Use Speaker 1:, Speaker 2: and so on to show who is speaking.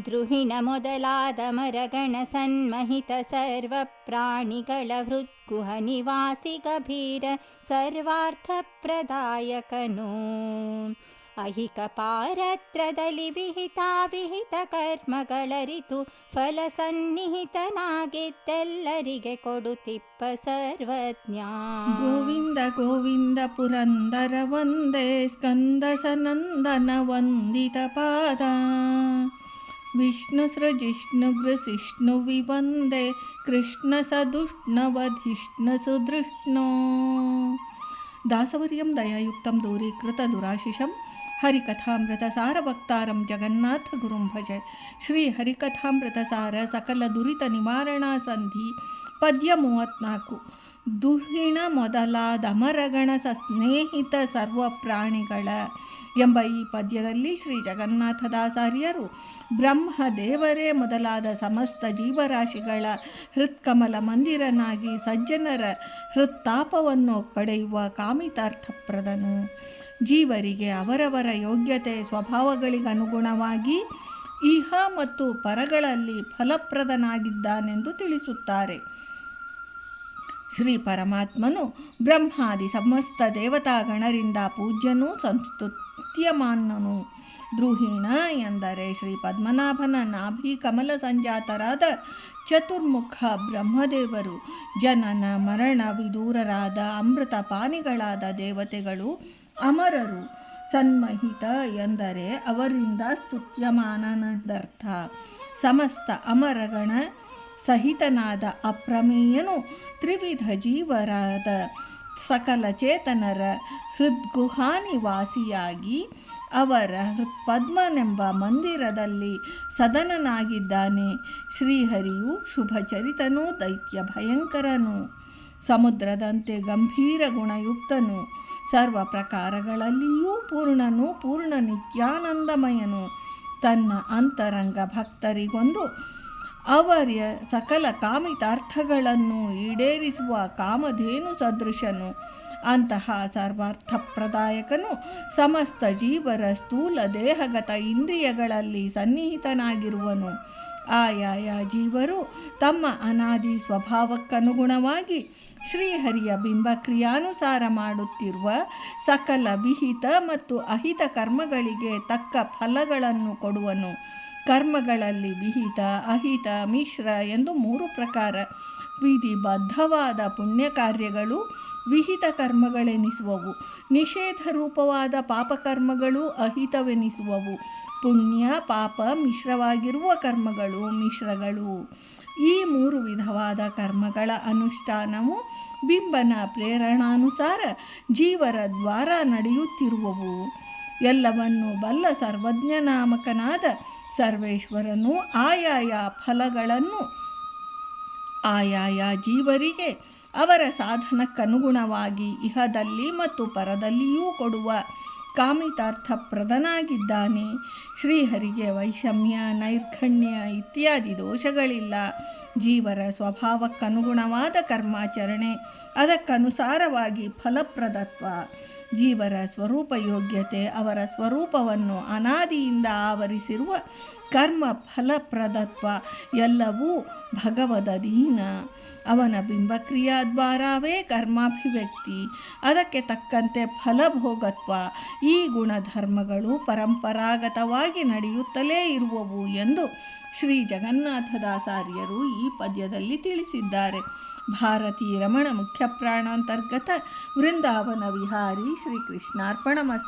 Speaker 1: ದ್ರುಹಿಣ ಮೊದಲಾದ ಮರಗಣ ಸನ್ಮಹಿತ ಸರ್ವ ಪ್ರಾಣಿಗಳ ಹೃತ್ಕುಹ ನಿವಾಸಿ ಗಭೀರ ಸರ್ವಾರ್ಥಪ್ರದಾಯಕನು ಅಹಿಕ ಪಾರತ್ರದಲ್ಲಿ ವಿಹಿತ ವಿಹಿತ ಕರ್ಮಗಳರಿತು ಫಲ ಸನ್ನಿಹಿತನಾಗಿದ್ದೆಲ್ಲರಿಗೆ ಕೊಡುತ್ತಿಪ್ಪ ಸರ್ವಜ್ಞ
Speaker 2: ಗೋವಿಂದ ಗೋವಿಂದ ಪುರಂದರ ವಂದೇ ಸ್ಕಂದ ಸನಂದನ ವಂದಿತ ಪಾದ ವಿಷ್ಣು ಸೃಜಿಷ್ಣು ಗೃಸಿಷ್ಣು ವಿವಂದೇ ಕೃಷ್ಣ ಸದುಷ್ಣವಧಿಷ್ಣು ಸುದೃಷ್ಣೋ ದಾಸವರ್ಯಂ ದಯಾಯುಕ್ತಂ ದೂರೀಕೃತ ದುರಾಶಿಷಂ ಹರಿಕಥಾಮೃತ ಸಾರಭಕ್ತಾರಂ ಜಗನ್ನಾಥ ಗುರುಂ ಭಜೆ ಶ್ರೀ ಹರಿಕಥಾಮೃತ ಸಾರ ಸಕಲ ದುರಿತ ನಿವಾರಣಾ ಸಂಧಿ ಪದ್ಯ ಮೂವತ್ನಾಲ್ಕು ದುಹಿಣ ಮೊದಲಾದ ಅಮರಗಣ ಸ್ನೇಹಿತ ಸರ್ವ ಪ್ರಾಣಿಗಳ ಎಂಬ ಈ ಪದ್ಯದಲ್ಲಿ ಶ್ರೀ ಜಗನ್ನಾಥದಾಸಾರ್ಯರು ಬ್ರಹ್ಮ ದೇವರೇ ಮೊದಲಾದ ಸಮಸ್ತ ಜೀವರಾಶಿಗಳ ಹೃತ್ಕಮಲ ಮಂದಿರನಾಗಿ ಸಜ್ಜನರ ಹೃತ್ತಾಪವನ್ನು ಕಡೆಯುವ ಕಾಮಿತಾರ್ಥಪ್ರದನು. ಜೀವರಿಗೆ ಅವರವರ ಯೋಗ್ಯತೆ ಸ್ವಭಾವಗಳಿಗನುಗುಣವಾಗಿ ಇಹ ಮತ್ತು ಪರಗಳಲ್ಲಿ ಫಲಪ್ರದನಾಗಿದ್ದಾನೆಂದು ತಿಳಿಸುತ್ತಾರೆ. ಶ್ರೀ ಪರಮಾತ್ಮನು ಬ್ರಹ್ಮಾದಿ ಸಮಸ್ತ ದೇವತಾಗಣರಿಂದ ಪೂಜ್ಯನೂ, ಸಂಸ್ತುತ್ಯಮಾನನು. ದ್ರೋಹಿಣ ಎಂದರೆ ಶ್ರೀ ಪದ್ಮನಾಭನ ನಾಭಿ ಕಮಲ ಸಂಜಾತರಾದ ಚತುರ್ಮುಖ ಬ್ರಹ್ಮದೇವರು, ಜನನ ಮರಣ ವಿದೂರರಾದ ಅಮೃತ ಪಾನಿಗಳಾದ ದೇವತೆಗಳು, ಅಮರರು, ಸನ್ಮಹಿತ ಎಂದರೆ ಅವರಿಂದ ಸ್ತುತ್ಯಮಾನನದರ್ಥ. ಸಮಸ್ತ ಅಮರಗಣ ಸಹಿತನಾದ ಅಪ್ರಮೇಯನು ತ್ರಿವಿಧ ಜೀವರಾದ ಸಕಲ ಚೇತನರ ಹೃದ್ಗುಹಾನಿವಾಸಿಯಾಗಿ ಅವರ ಹೃತ್ಪದ್ಮನೆಂಬ ಮಂದಿರದಲ್ಲಿ ಸದನನಾಗಿದ್ದಾನೆ. ಶ್ರೀಹರಿಯು ಶುಭಚರಿತನೂ ದೈತ್ಯ ಭಯಂಕರನು ಸಮುದ್ರದಂತೆ ಗಂಭೀರ ಗುಣಯುಕ್ತನು. ಸರ್ವ ಪ್ರಕಾರಗಳಲ್ಲಿಯೂ ಪೂರ್ಣನು ಪೂರ್ಣ ನಿತ್ಯಾನಂದಮಯನು ತನ್ನ ಅಂತರಂಗ ಭಕ್ತರಿಗೊಂದು ಅವರ ಸಕಲ ಕಾಮಿತಾರ್ಥಗಳನ್ನು ಈಡೇರಿಸುವ ಕಾಮಧೇನು ಸದೃಶನು. ಅಂತಹ ಸರ್ವಾರ್ಥಪ್ರದಾಯಕನು ಸಮಸ್ತ ಜೀವರ ಸ್ಥೂಲ ದೇಹಗತ ಇಂದ್ರಿಯಗಳಲ್ಲಿ ಸನ್ನಿಹಿತನಾಗಿರುವನು. ಆಯಾಯ ಜೀವರು ತಮ್ಮ ಅನಾದಿ ಸ್ವಭಾವಕ್ಕನುಗುಣವಾಗಿ ಶ್ರೀಹರಿಯ ಬಿಂಬಕ್ರಿಯಾನುಸಾರ ಮಾಡುತ್ತಿರುವ ಸಕಲ ವಿಹಿತ ಮತ್ತು ಅಹಿತ ಕರ್ಮಗಳಿಗೆ ತಕ್ಕ ಫಲಗಳನ್ನು ಕೊಡುವನು. ಕರ್ಮಗಳಲ್ಲಿ ವಿಹಿತ, ಅಹಿತ, ಮಿಶ್ರ ಎಂದು ಮೂರು ಪ್ರಕಾರ ವಿಧಿಬದ್ಧವಾದ ಪುಣ್ಯ ಕಾರ್ಯಗಳು ವಿಹಿತ ಕರ್ಮಗಳೆನಿಸುವವು. ನಿಷೇಧ ರೂಪವಾದ ಪಾಪಕರ್ಮಗಳು ಅಹಿತವೆನಿಸುವವು. ಪುಣ್ಯ, ಪಾಪ ಮಿಶ್ರವಾಗಿರುವ ಕರ್ಮಗಳು ಮಿಶ್ರಗಳು. ಈ ಮೂರು ವಿಧವಾದ ಕರ್ಮಗಳ ಅನುಷ್ಠಾನವು ಬಿಂಬನ ಪ್ರೇರಣಾನುಸಾರ ಜೀವರ ದ್ವಾರ ನಡೆಯುತ್ತಿರುವವು. ಎಲ್ಲವನ್ನು ಬಲ್ಲ ಸರ್ವಜ್ಞನಾಮಕನಾದ ಸರ್ವೇಶ್ವರನು ಆಯಾಯ ಫಲಗಳನ್ನು ಆಯಾಯ ಜೀವರಿಗೆ ಅವರ ಸಾಧನಕ್ಕನುಗುಣವಾಗಿ ಇಹದಲ್ಲಿ ಮತ್ತು ಪರದಲ್ಲಿಯೂ ಕೊಡುವ ಕಾಮಿತಾರ್ಥಪ್ರದನಾಗಿದ್ದಾನೆ ಶ್ರೀಹರಿಗೆ ವೈಷಮ್ಯ ನೈರ್ಖಣ್ಯ ಇತ್ಯಾದಿ ದೋಷಗಳಿಲ್ಲ. ಜೀವರ ಸ್ವಭಾವಕ್ಕನುಗುಣವಾದ ಕರ್ಮಾಚರಣೆ, ಅದಕ್ಕನುಸಾರವಾಗಿ ಫಲಪ್ರದತ್ವ. ಜೀವರ ಸ್ವರೂಪ ಯೋಗ್ಯತೆ ಅವರ ಸ್ವರೂಪವನ್ನು ಅನಾದಿಯಿಂದ ಆವರಿಸಿರುವ ಕರ್ಮ ಫಲಪ್ರದತ್ವ ಎಲ್ಲವೂ ಭಗವದಧೀನ ಅವನ ಬಿಂಬಕ್ರಿಯಾದ್ವಾರವೇ ಕರ್ಮಾಭಿವ್ಯಕ್ತಿ. ಅದಕ್ಕೆ ತಕ್ಕಂತೆ ಫಲಭೋಗತ್ವ. ಈ ಗುಣಧರ್ಮಗಳು ಪರಂಪರಾಗತವಾಗಿ ನಡೆಯುತ್ತಲೇ ಇರುವವು ಎಂದು ಶ್ರೀ ಜಗನ್ನಾಥದಾಸಾರ್ಯರು ಈ ಪದ್ಯದಲ್ಲಿ ತಿಳಿಸಿದ್ದಾರೆ. ಭಾರತೀ ರಮಣ ಮುಖ್ಯ ಪ್ರಾಣಾಂತರ್ಗತ ವೃಂದಾವನ ವಿಹಾರಿ ಶ್ರೀ ಕೃಷ್ಣಾರ್ಪಣಮಸ್ತು